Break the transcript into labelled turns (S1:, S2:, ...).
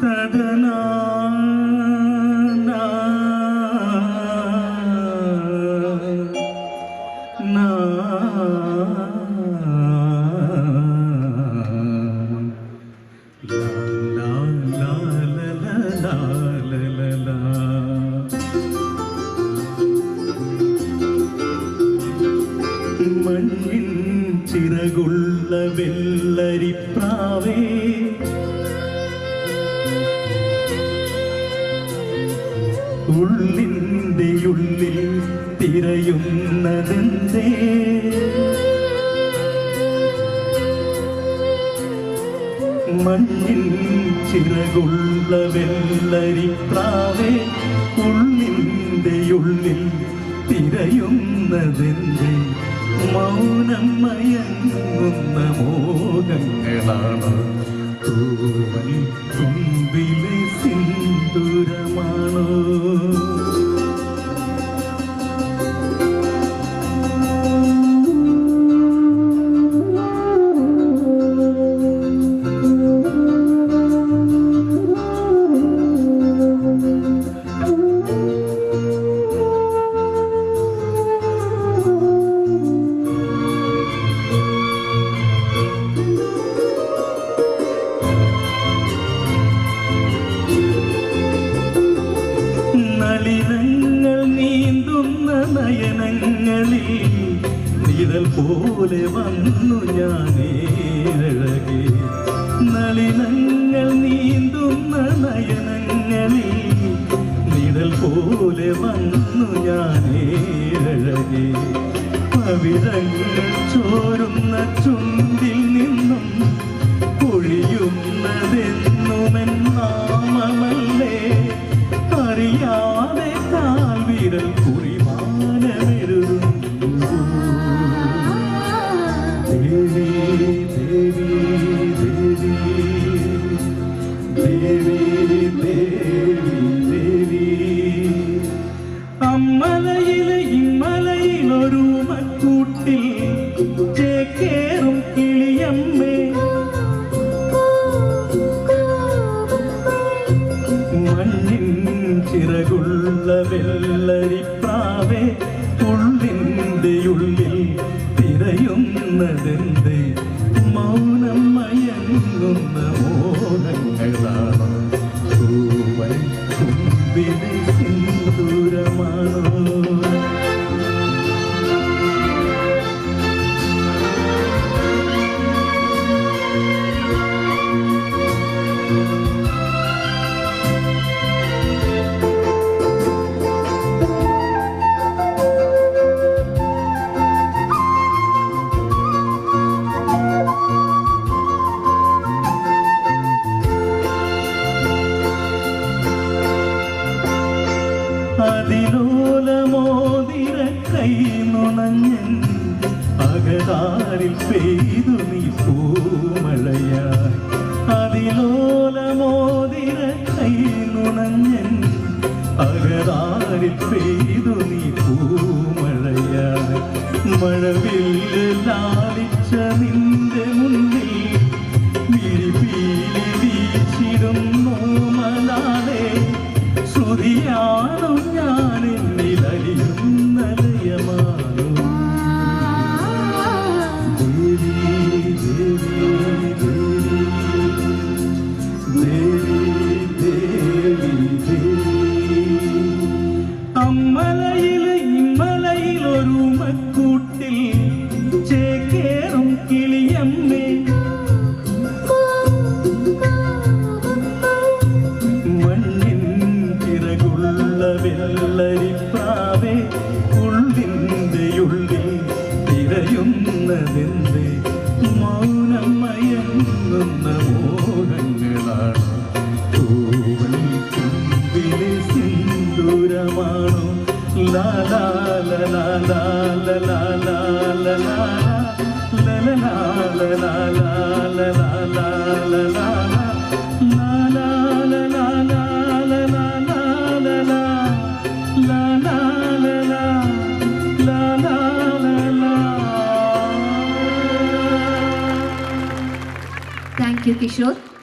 S1: തദനാ വെള്ളരിപ്രാവേ. ഉള്ളിന്റെ ഉള്ളിൽ തിരയുന്നതെന്തേ? മഞ്ഞിൽ ചിറകുള്ള വെള്ളരിപ്രാവേ. ഉള്ളിന്റെ ഉള്ളിൽ തിരയുന്നതെന്തേ? മൗനം മയങ്ങുന്ന മോഹങ്ങളാണ് തൂവൽ തുമ്പിലെ പോലെ വന്നു ഞാനേഴകെ നളിനങ്ങൾ നീന്തുന്ന നയനങ്ങളിൽ നിഴൽ പോലെ വന്നു ഞാനേഴകെ പവിഴങ്ങൾ ചോരുന്ന ചുണ്ടിൽ നിന്നും പൊഴിയുന്നതെന്നുമെൻ നാമമല്ലേ. അറിയാതെ കാൽ അമ്മലയിലെ ഇമ്മലയിലൊരു മക്കൂട്ടിൽ ചേക്കേറും കിളിയമ്മേ. മണ്ണിൻ ചിറകുള്ള വെള്ളരിപ്രാവേ ഉള്ളിന്റെ ഉള്ളിൽ തിരയുന്നതെന്തേ? മൗനം മയങ്ങുന്ന മോഹങ്ങളാണോ അകതാരിൽ പെയ്തു നീ പൂമഴയായി. അതിലോലമോതിര കൈ നുണഞ്ഞൻ അകതാരിൽ പെയ്തു നീ പൂമഴയായി. മഴവില്ല് ലാളിച്ച നിന്റെ മുന്നിൽ വിരിപ്പീലി വീശിടുന്നു മലാലേ. ശ്രുതിയാണു ഞാൻ എന്നിലലിയുന്ന മയങ്ങുന്ന മോഹങ്ങളാണ് തൂവൽ സിന്ദൂരമാണോ ലാലാ
S2: किशोर